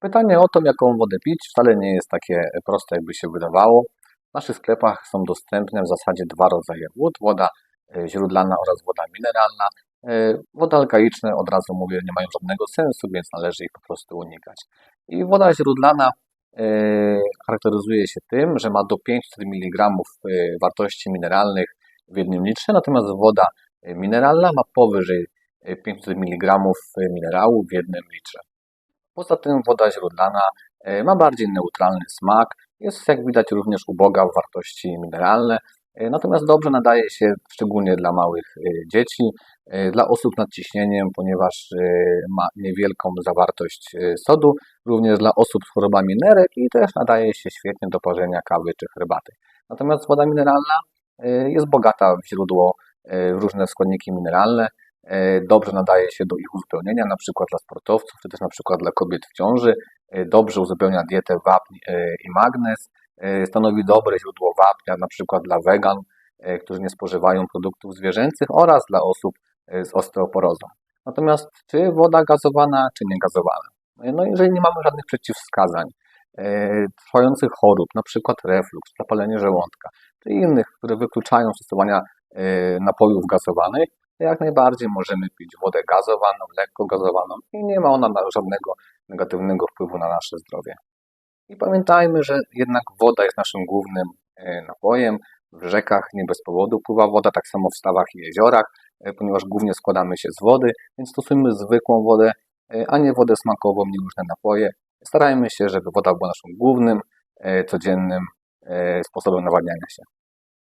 Pytanie o to, jaką wodę pić, wcale nie jest takie proste, jakby się wydawało. W naszych sklepach są dostępne w zasadzie dwa rodzaje wód: woda e, źródlana oraz woda mineralna. E, Woda alkaiczne, od razu mówię, nie mają żadnego sensu, więc należy ich po prostu unikać. I woda źródlana e, charakteryzuje się tym, że ma do 500 mg wartości mineralnych w jednym litrze, natomiast woda mineralna ma powyżej e, 500 mg minerału w jednym litrze. Poza tym woda źródlana e, ma bardziej neutralny smak, jest jak widać również uboga w wartości mineralne, e, natomiast dobrze nadaje się szczególnie dla małych e, dzieci, dla osób nad ciśnieniem, ponieważ ma niewielką zawartość sodu, również dla osób z chorobami nerek i też nadaje się świetnie do parzenia kawy czy herbaty. Natomiast woda mineralna jest bogata w źródło, różne składniki mineralne, dobrze nadaje się do ich uzupełnienia, na przykład dla sportowców, czy też na przykład dla kobiet w ciąży. E, Dobrze uzupełnia dietę wapń e, i magnez. E, Stanowi dobre źródło wapnia, na przykład dla wegan, e, którzy nie spożywają produktów zwierzęcych oraz dla osób e, z osteoporozą. Natomiast czy woda gazowana, czy niegazowana? E, No jeżeli nie mamy żadnych przeciwwskazań, e, trwających chorób, na przykład reflux, zapalenie żołądka, czy innych, które wykluczają stosowania e, napojów gazowanych, jak najbardziej możemy pić wodę gazowaną, lekko gazowaną i nie ma ona na- żadnego negatywnego wpływu na nasze zdrowie. I pamiętajmy, że jednak woda jest naszym głównym e, napojem. W rzekach nie bez powodu pływa woda, tak samo w stawach i jeziorach, e, ponieważ głównie składamy się z wody, więc stosujmy zwykłą wodę, e, a nie wodę smakową, nie różne napoje. Starajmy się, żeby woda była naszym głównym, codziennym sposobem nawadniania się.